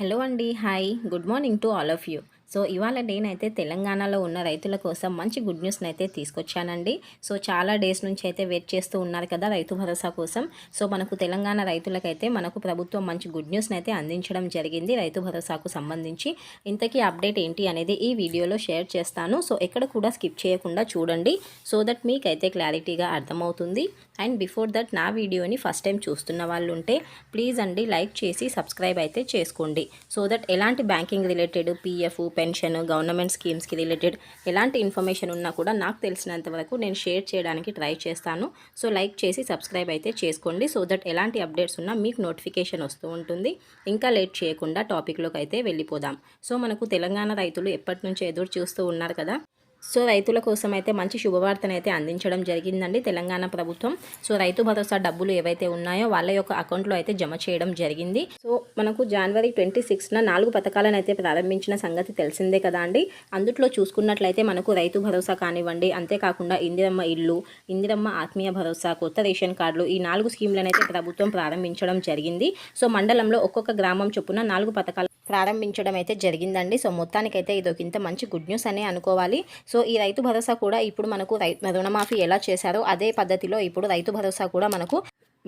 Hello అండి hi. Good morning to all of you. So ఇవాళ నేనైతే తెలంగాణలో ఉన్న రైతుల కోసం మంచి గుడ్ న్యూస్ని అయితే తీసుకొచ్చానండి. సో చాలా డేస్ నుంచి అయితే వెయిట్ చేస్తూ ఉన్నారు కదా రైతు భరోసా కోసం. సో మనకు తెలంగాణ రైతులకైతే మనకు ప్రభుత్వం మంచి గుడ్ న్యూస్ని అయితే అందించడం జరిగింది రైతు భరోసాకు సంబంధించి. ఇంతకీ అప్డేట్ ఏంటి అనేది ఈ వీడియోలో షేర్ చేస్తాను. సో ఎక్కడ కూడా స్కిప్ చేయకుండా చూడండి. సో దట్ మీకైతే క్లారిటీగా అర్థమవుతుంది. అండ్ బిఫోర్ దట్ నా వీడియోని ఫస్ట్ టైం చూస్తున్న వాళ్ళు ఉంటే ప్లీజ్ అండి లైక్ చేసి సబ్స్క్రైబ్ అయితే చేసుకోండి. సో దట్ ఎలాంటి banking related PF pension government స్కీమ్స్కి related ఎలాంటి ఇన్ఫర్మేషన్ ఉన్నా కూడా నాకు తెలిసినంత వరకు నేను షేర్ చేయడానికి ట్రై చేస్తాను. సో లైక్ చేసి సబ్స్క్రైబ్ అయితే చేసుకోండి. సో దట్ ఎలాంటి అప్డేట్స్ ఉన్నా మీకు నోటిఫికేషన్ వస్తూ ఉంటుంది. ఇంకా లేట్ చేయకుండా టాపిక్లోకి అయితే వెళ్ళిపోదాం. సో మనకు తెలంగాణ రైతులు ఎప్పటి నుంచో ఎదురు చూస్తూ ఉన్నారు కదా. సో రైతుల కోసం అయితే మంచి శుభవార్తను అయితే అందించడం జరిగిందండి తెలంగాణ ప్రభుత్వం. సో రైతు భరోసా డబ్బులు ఏవైతే ఉన్నాయో వాళ్ళ యొక్క అకౌంట్లో అయితే జమ చేయడం జరిగింది. సో మనకు జనవరి ట్వంటీ సిక్స్న నాలుగు పథకాలను అయితే ప్రారంభించిన సంగతి తెలిసిందే కదా అండి. అందుట్లో చూసుకున్నట్లయితే మనకు రైతు భరోసా కానివ్వండి అంతేకాకుండా ఇందిరమ్మ ఇల్లు ఇందిరమ్మ ఆత్మీయ భరోసా కొత్త రేషన్ కార్డులు ఈ నాలుగు స్కీమ్లను అయితే ప్రభుత్వం ప్రారంభించడం జరిగింది. సో మండలంలో ఒక్కొక్క గ్రామం చొప్పున నాలుగు పథకాలు ప్రారంభించడం అయితే జరిగిందండి. సో మొత్తానికైతే ఇది ఒక ఇంత మంచి గుడ్ న్యూస్ అనే అనుకోవాలి. సో ఈ రైతు భరోసా కూడా ఇప్పుడు మనకు రై రుణమాఫీ ఎలా చేశారో అదే పద్ధతిలో ఇప్పుడు రైతు భరోసా కూడా మనకు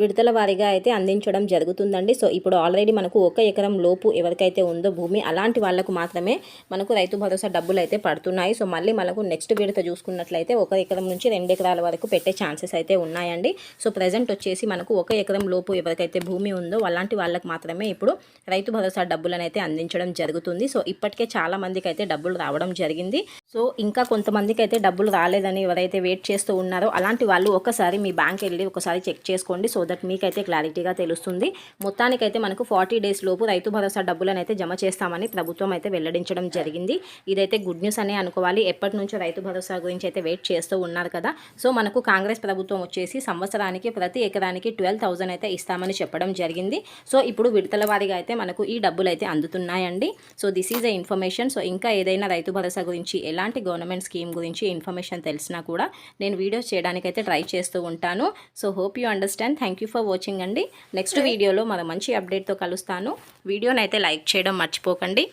విడతల వారీగా అయితే అందించడం జరుగుతుందండి. సో ఇప్పుడు ఆల్రెడీ మనకు ఒక ఎకరం లోపు ఎవరికైతే ఉందో భూమి అలాంటి వాళ్ళకు మాత్రమే మనకు రైతు భరోసా డబ్బులు అయితే పడుతున్నాయి. సో మళ్ళీ మనకు నెక్స్ట్ విడత చూసుకున్నట్లయితే ఒక ఎకరం నుంచి రెండు ఎకరాల వరకు పెట్టే ఛాన్సెస్ అయితే ఉన్నాయండి. సో ప్రజెంట్ వచ్చేసి మనకు ఒక ఎకరం లోపు ఎవరికైతే భూమి ఉందో అలాంటి వాళ్ళకి మాత్రమే ఇప్పుడు రైతు భరోసా డబ్బులను అయితే అందించడం జరుగుతుంది. సో ఇప్పటికే చాలా మందికి అయితే డబ్బులు రావడం జరిగింది. సో ఇంకా కొంతమందికి అయితే డబ్బులు రాలేదని ఎవరైతే వెయిట్ చేస్తూ ఉన్నారో అలాంటి వాళ్ళు ఒకసారి మీ బ్యాంక్ వెళ్ళి ఒకసారి చెక్ చేసుకోండి. సో దట్ మీకైతే క్లారిటీగా తెలుస్తుంది. మొత్తానికైతే మనకు ఫార్టీ డేస్ లోపు రైతు భరోసా డబ్బులను అయితే జమ చేస్తామని ప్రభుత్వం అయితే వెల్లడించడం జరిగింది. ఇదైతే గుడ్ న్యూస్ అనే అనుకోవాలి. ఎప్పటి నుంచో రైతు భరోసా గురించి అయితే వెయిట్ చేస్తూ ఉన్నారు కదా. సో మనకు కాంగ్రెస్ ప్రభుత్వం వచ్చేసి సంవత్సరానికి ప్రతి ఎకరానికి ట్వెల్వ్ థౌసండ్ అయితే ఇస్తామని చెప్పడం జరిగింది. సో ఇప్పుడు విడతల వారిగా అయితే మనకు ఈ డబ్బులు అయితే అందుతున్నాయండి. So this is a information so ఇంకా ఏదైనా రైతు భరోసా గురించి ఎలాంటి గవర్నమెంట్ స్కీమ్ గురించి ఇన్ఫర్మేషన్ తెలిసినా కూడా నేను వీడియోస్ చేయడానికి అయితే ట్రై చేస్తూ ఉంటాను. So hope you understand thank you for watching అండి. నెక్స్ట్ వీడియోలో మన మంచి అప్డేట్తో కలుస్తాను. వీడియోని అయితే లైక్ చేయడం మర్చిపోకండి.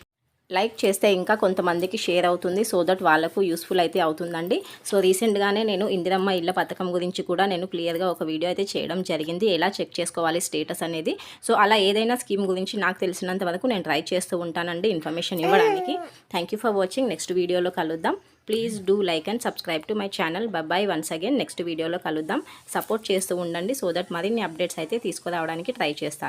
లైక్ చేస్తే ఇంకా కొంతమందికి షేర్ అవుతుంది. సో దట్ వాళ్ళకు యూస్ఫుల్ అయితే అవుతుందండి. సో రీసెంట్గానే నేను ఇందిరమ్మ ఇళ్ళ పథకం గురించి కూడా నేను క్లియర్గా ఒక వీడియో అయితే చేయడం జరిగింది. ఎలా చెక్ చేసుకోవాలి స్టేటస్ అనేది. సో అలా ఏదైనా స్కీమ్ గురించి నాకు తెలిసినంత వరకు నేను ట్రై చేస్తూ ఉంటానండి ఇన్ఫర్మేషన్ ఇవ్వడానికి. థ్యాంక్ ఫర్ వాచింగ్ నెక్స్ట్ వీడియోలో కలుద్దాం. Please do like and subscribe to my channel bye once again next వీడియోలో కలుద్దాం. సపోర్ట్ చేస్తూ ఉండండి. సో దట్ మరిన్ని అప్డేట్స్ అయితే తీసుకురావడానికి ట్రై చేస్తాను.